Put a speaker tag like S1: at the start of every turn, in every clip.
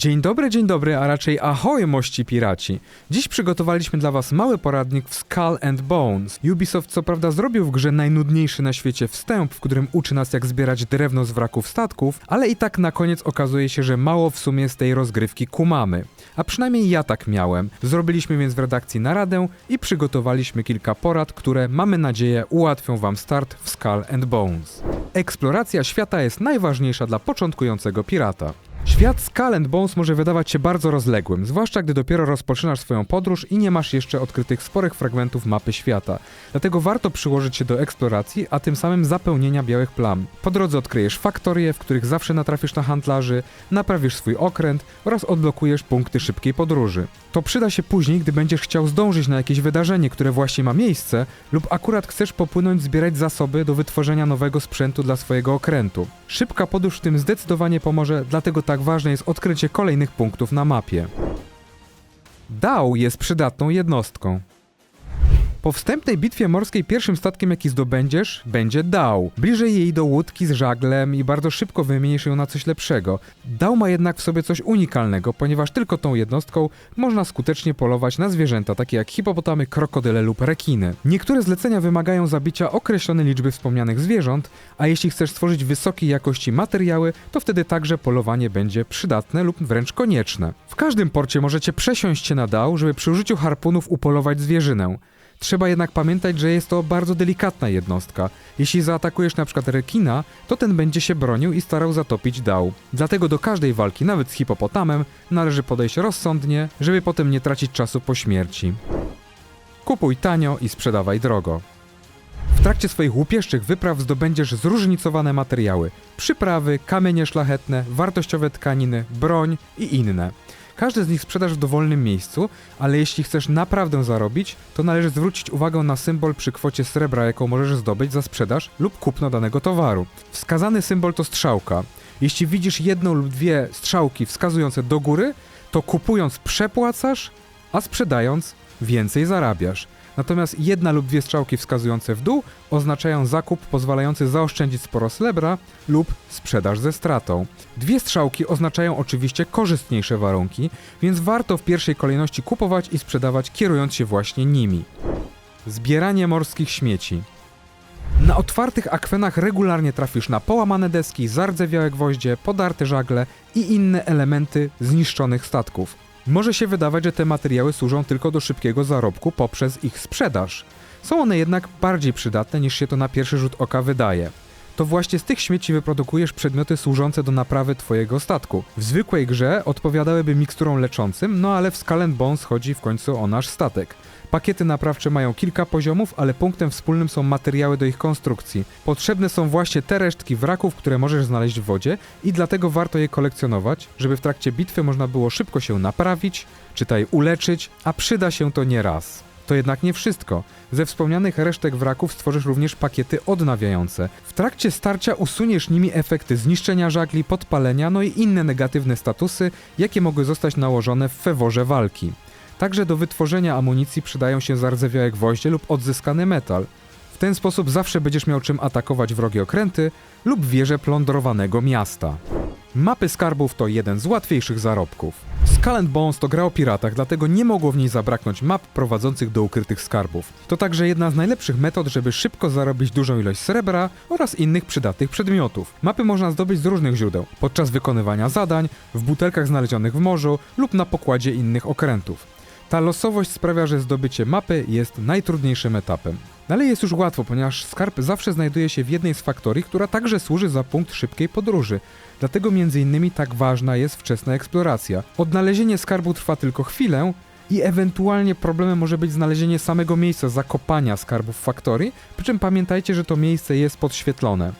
S1: Dzień dobry, dzień dobry, a raczej ahoj mości piraci. Dziś przygotowaliśmy dla was mały poradnik w Skull and Bones. Ubisoft co prawda zrobił w grze najnudniejszy na świecie wstęp, w którym uczy nas jak zbierać drewno z wraków statków, ale i tak na koniec okazuje się, że mało w sumie z tej rozgrywki kumamy. A przynajmniej ja tak miałem. Zrobiliśmy więc w redakcji naradę i przygotowaliśmy kilka porad, które mamy nadzieję ułatwią wam start w Skull and Bones. Eksploracja świata jest najważniejsza dla początkującego pirata. Świat Skull Bones może wydawać się bardzo rozległym, zwłaszcza gdy dopiero rozpoczynasz swoją podróż i nie masz jeszcze odkrytych sporych fragmentów mapy świata. Dlatego warto przyłożyć się do eksploracji, a tym samym zapełnienia białych plam. Po drodze odkryjesz faktorie, w których zawsze natrafisz na handlarzy, naprawisz swój okręt oraz odblokujesz punkty szybkiej podróży. To przyda się później, gdy będziesz chciał zdążyć na jakieś wydarzenie, które właśnie ma miejsce, lub akurat chcesz popłynąć zbierać zasoby do wytworzenia nowego sprzętu dla swojego okrętu. Szybka podróż w tym zdecydowanie pomoże, dlatego tak ważne jest odkrycie kolejnych punktów na mapie. DAO jest przydatną jednostką. Po wstępnej bitwie morskiej pierwszym statkiem jaki zdobędziesz będzie Dał. Bliżej jej do łódki z żaglem i bardzo szybko wymienisz ją na coś lepszego. Dał ma jednak w sobie coś unikalnego, ponieważ tylko tą jednostką można skutecznie polować na zwierzęta takie jak hipopotamy, krokodyle lub rekiny. Niektóre zlecenia wymagają zabicia określonej liczby wspomnianych zwierząt, a jeśli chcesz stworzyć wysokiej jakości materiały, to wtedy także polowanie będzie przydatne lub wręcz konieczne. W każdym porcie możecie przesiąść się na Dał, żeby przy użyciu harpunów upolować zwierzynę. Trzeba jednak pamiętać, że jest to bardzo delikatna jednostka. Jeśli zaatakujesz na przykład rekina, to ten będzie się bronił i starał zatopić dał. Dlatego do każdej walki, nawet z hipopotamem, należy podejść rozsądnie, żeby potem nie tracić czasu po śmierci. Kupuj tanio i sprzedawaj drogo. W trakcie swoich łupieszczych wypraw zdobędziesz zróżnicowane materiały: przyprawy, kamienie szlachetne, wartościowe tkaniny, broń i inne. Każdy z nich sprzedasz w dowolnym miejscu, ale jeśli chcesz naprawdę zarobić, to należy zwrócić uwagę na symbol przy kwocie srebra, jaką możesz zdobyć za sprzedaż lub kupno danego towaru. Wskazany symbol to strzałka. Jeśli widzisz jedną lub dwie strzałki wskazujące do góry, to kupując przepłacasz, a sprzedając więcej zarabiasz. Natomiast jedna lub dwie strzałki wskazujące w dół oznaczają zakup pozwalający zaoszczędzić sporo srebra lub sprzedaż ze stratą. Dwie strzałki oznaczają oczywiście korzystniejsze warunki, więc warto w pierwszej kolejności kupować i sprzedawać kierując się właśnie nimi. Zbieranie morskich śmieci. Na otwartych akwenach regularnie trafisz na połamane deski, zardzewiałe gwoździe, podarte żagle i inne elementy zniszczonych statków. Może się wydawać, że te materiały służą tylko do szybkiego zarobku poprzez ich sprzedaż. Są one jednak bardziej przydatne niż się to na pierwszy rzut oka wydaje. To właśnie z tych śmieci wyprodukujesz przedmioty służące do naprawy twojego statku. W zwykłej grze odpowiadałyby miksturom leczącym, no ale w Skull Bones chodzi w końcu o nasz statek. Pakiety naprawcze mają kilka poziomów, ale punktem wspólnym są materiały do ich konstrukcji. Potrzebne są właśnie te resztki wraków, które możesz znaleźć w wodzie i dlatego warto je kolekcjonować, żeby w trakcie bitwy można było szybko się naprawić, czytaj uleczyć, a przyda się to nie raz. To jednak nie wszystko. Ze wspomnianych resztek wraków stworzysz również pakiety odnawiające. W trakcie starcia usuniesz nimi efekty zniszczenia żagli, podpalenia, no i inne negatywne statusy, jakie mogły zostać nałożone w feworze walki. Także do wytworzenia amunicji przydają się zardzewiałe gwoździe lub odzyskany metal. W ten sposób zawsze będziesz miał czym atakować wrogie okręty lub wieże plądrowanego miasta. Mapy skarbów to jeden z łatwiejszych zarobków. Skull Bones to gra o piratach, dlatego nie mogło w niej zabraknąć map prowadzących do ukrytych skarbów. To także jedna z najlepszych metod, żeby szybko zarobić dużą ilość srebra oraz innych przydatnych przedmiotów. Mapy można zdobyć z różnych źródeł, podczas wykonywania zadań, w butelkach znalezionych w morzu lub na pokładzie innych okrętów. Ta losowość sprawia, że zdobycie mapy jest najtrudniejszym etapem. Dalej jest już łatwo, ponieważ skarb zawsze znajduje się w jednej z faktorii, która także służy za punkt szybkiej podróży. Dlatego m.in. tak ważna jest wczesna eksploracja. Odnalezienie skarbu trwa tylko chwilę i ewentualnie problemem może być znalezienie samego miejsca zakopania skarbów w faktorii, przy czym pamiętajcie, że to miejsce jest podświetlone.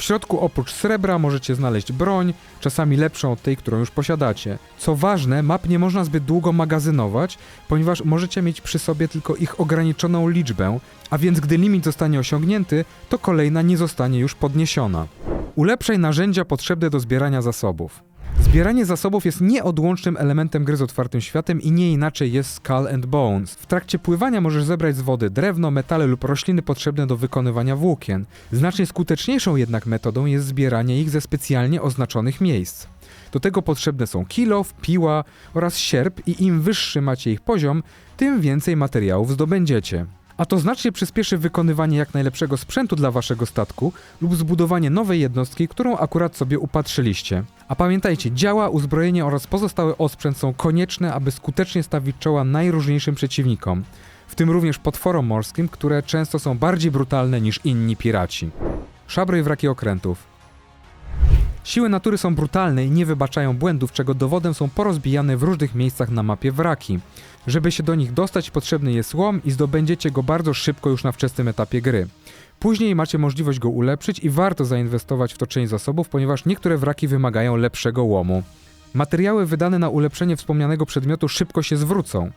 S1: W środku oprócz srebra możecie znaleźć broń, czasami lepszą od tej, którą już posiadacie. Co ważne, map nie można zbyt długo magazynować, ponieważ możecie mieć przy sobie tylko ich ograniczoną liczbę, a więc gdy limit zostanie osiągnięty, to kolejna nie zostanie już podniesiona. Ulepszaj narzędzia potrzebne do zbierania zasobów. Zbieranie zasobów jest nieodłącznym elementem gry z otwartym światem i nie inaczej jest Skull and Bones. W trakcie pływania możesz zebrać z wody drewno, metale lub rośliny potrzebne do wykonywania włókien. Znacznie skuteczniejszą jednak metodą jest zbieranie ich ze specjalnie oznaczonych miejsc. Do tego potrzebne są kilow, piła oraz sierp i im wyższy macie ich poziom, tym więcej materiałów zdobędziecie. A to znacznie przyspieszy wykonywanie jak najlepszego sprzętu dla waszego statku lub zbudowanie nowej jednostki, którą akurat sobie upatrzyliście. A pamiętajcie, działa, uzbrojenie oraz pozostały osprzęt są konieczne, aby skutecznie stawić czoła najróżniejszym przeciwnikom, w tym również potworom morskim, które często są bardziej brutalne niż inni piraci. Szabry i wraki okrętów. Siły natury są brutalne i nie wybaczają błędów, czego dowodem są porozbijane w różnych miejscach na mapie wraki. Żeby się do nich dostać, potrzebny jest łom i zdobędziecie go bardzo szybko już na wczesnym etapie gry. Później macie możliwość go ulepszyć i warto zainwestować w to część zasobów, ponieważ niektóre wraki wymagają lepszego łomu. Materiały wydane na ulepszenie wspomnianego przedmiotu szybko się zwrócą.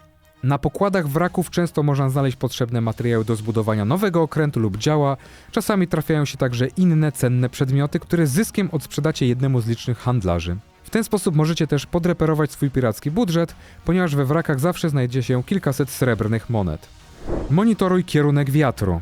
S1: Na pokładach wraków często można znaleźć potrzebne materiały do zbudowania nowego okrętu lub działa. Czasami trafiają się także inne cenne przedmioty, które zyskiem odsprzedacie jednemu z licznych handlarzy. W ten sposób możecie też podreperować swój piracki budżet, ponieważ we wrakach zawsze znajdzie się kilkaset srebrnych monet. Monitoruj kierunek wiatru.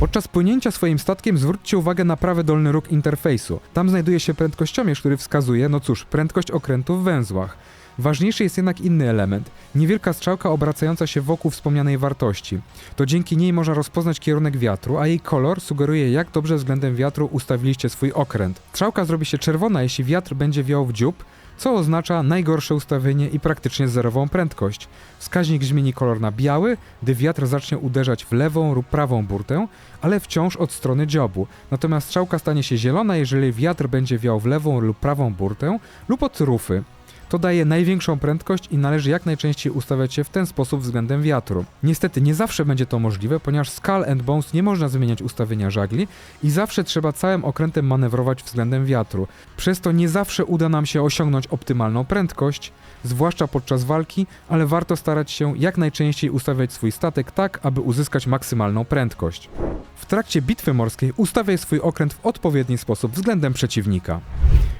S1: Podczas płynięcia swoim statkiem zwróćcie uwagę na prawy dolny róg interfejsu. Tam znajduje się prędkościomierz, który wskazuje, no cóż, prędkość okrętu w węzłach. Ważniejszy jest jednak inny element niewielka strzałka obracająca się wokół wspomnianej wartości. To dzięki niej można rozpoznać kierunek wiatru, a jej kolor sugeruje, jak dobrze względem wiatru ustawiliście swój okręt. Strzałka zrobi się czerwona, jeśli wiatr będzie wiał w dziób, co oznacza najgorsze ustawienie i praktycznie zerową prędkość. Wskaźnik zmieni kolor na biały, gdy wiatr zacznie uderzać w lewą lub prawą burtę, ale wciąż od strony dziobu. Natomiast strzałka stanie się zielona, jeżeli wiatr będzie wiał w lewą lub prawą burtę lub od rufy. To daje największą prędkość i należy jak najczęściej ustawiać się w ten sposób względem wiatru. Niestety nie zawsze będzie to możliwe, ponieważ Skull and Bones nie można zmieniać ustawienia żagli i zawsze trzeba całym okrętem manewrować względem wiatru. Przez to nie zawsze uda nam się osiągnąć optymalną prędkość, zwłaszcza podczas walki, ale warto starać się jak najczęściej ustawiać swój statek tak, aby uzyskać maksymalną prędkość. W trakcie bitwy morskiej ustawiaj swój okręt w odpowiedni sposób względem przeciwnika.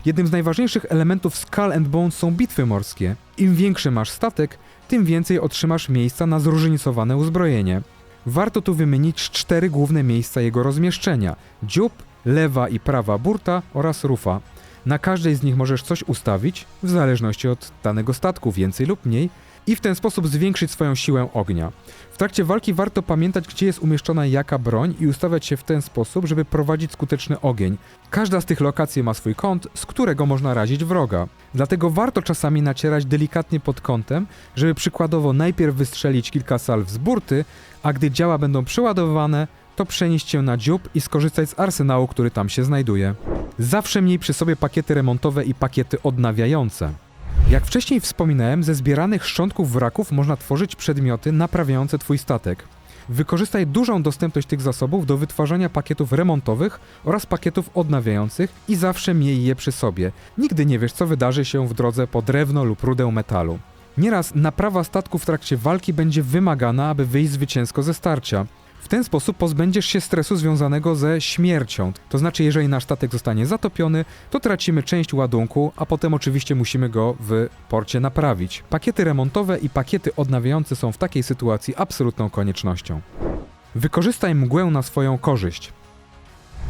S1: Jednym z najważniejszych elementów Skull and Bones są bitwy morskie. Im większy masz statek, tym więcej otrzymasz miejsca na zróżnicowane uzbrojenie. Warto tu wymienić cztery główne miejsca jego rozmieszczenia: dziób, lewa i prawa burta oraz rufa. Na każdej z nich możesz coś ustawić, w zależności od danego statku, więcej lub mniej, i w ten sposób zwiększyć swoją siłę ognia. W trakcie walki warto pamiętać, gdzie jest umieszczona jaka broń i ustawiać się w ten sposób, żeby prowadzić skuteczny ogień. Każda z tych lokacji ma swój kąt, z którego można razić wroga. Dlatego warto czasami nacierać delikatnie pod kątem, żeby przykładowo najpierw wystrzelić kilka salw z burty, a gdy działa będą przeładowywane, to przenieść się na dziób i skorzystać z arsenału, który tam się znajduje. Zawsze miej przy sobie pakiety remontowe i pakiety odnawiające. Jak wcześniej wspominałem, ze zbieranych szczątków wraków można tworzyć przedmioty naprawiające Twój statek. Wykorzystaj dużą dostępność tych zasobów do wytwarzania pakietów remontowych oraz pakietów odnawiających i zawsze miej je przy sobie. Nigdy nie wiesz, co wydarzy się w drodze po drewno lub rudę metalu. Nieraz naprawa statku w trakcie walki będzie wymagana, aby wyjść zwycięsko ze starcia. W ten sposób pozbędziesz się stresu związanego ze śmiercią. To znaczy, jeżeli nasz statek zostanie zatopiony, to tracimy część ładunku, a potem oczywiście musimy go w porcie naprawić. Pakiety remontowe i pakiety odnawiające są w takiej sytuacji absolutną koniecznością. Wykorzystaj mgłę na swoją korzyść.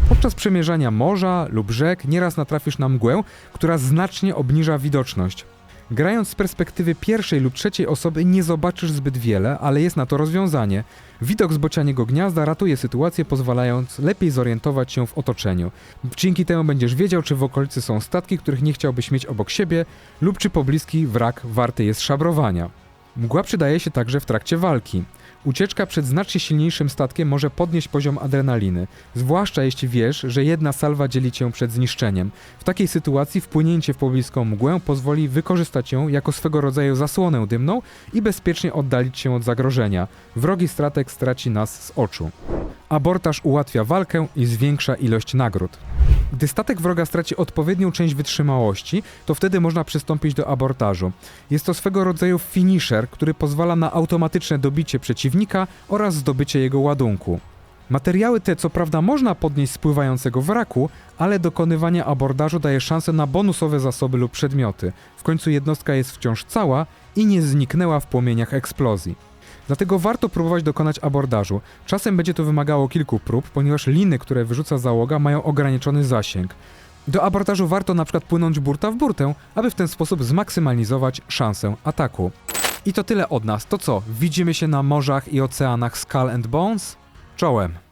S1: Podczas przemierzania morza lub rzek nieraz natrafisz na mgłę, która znacznie obniża widoczność. Grając z perspektywy pierwszej lub trzeciej osoby nie zobaczysz zbyt wiele, ale jest na to rozwiązanie. Widok z bocianiego gniazda ratuje sytuację, pozwalając lepiej zorientować się w otoczeniu. Dzięki temu będziesz wiedział, czy w okolicy są statki, których nie chciałbyś mieć obok siebie, lub czy pobliski wrak warty jest szabrowania. Mgła przydaje się także w trakcie walki. Ucieczka przed znacznie silniejszym statkiem może podnieść poziom adrenaliny, zwłaszcza jeśli wiesz, że jedna salwa dzieli cię przed zniszczeniem. W takiej sytuacji wpłynięcie w pobliską mgłę pozwoli wykorzystać ją jako swego rodzaju zasłonę dymną i bezpiecznie oddalić się od zagrożenia. Wrogi statek straci nas z oczu. Abortaż ułatwia walkę i zwiększa ilość nagród. Gdy statek wroga straci odpowiednią część wytrzymałości, to wtedy można przystąpić do abortażu. Jest to swego rodzaju finisher, który pozwala na automatyczne dobicie przeciwnika oraz zdobycie jego ładunku. Materiały te co prawda można podnieść z pływającego wraku, ale dokonywanie abordażu daje szansę na bonusowe zasoby lub przedmioty. W końcu jednostka jest wciąż cała i nie zniknęła w płomieniach eksplozji. Dlatego warto próbować dokonać abordażu. Czasem będzie to wymagało kilku prób, ponieważ liny, które wyrzuca załoga, mają ograniczony zasięg. Do abordażu warto na przykład płynąć burta w burtę, aby w ten sposób zmaksymalizować szansę ataku. I to tyle od nas. To co, widzimy się na morzach i oceanach Skull and Bones? Czołem.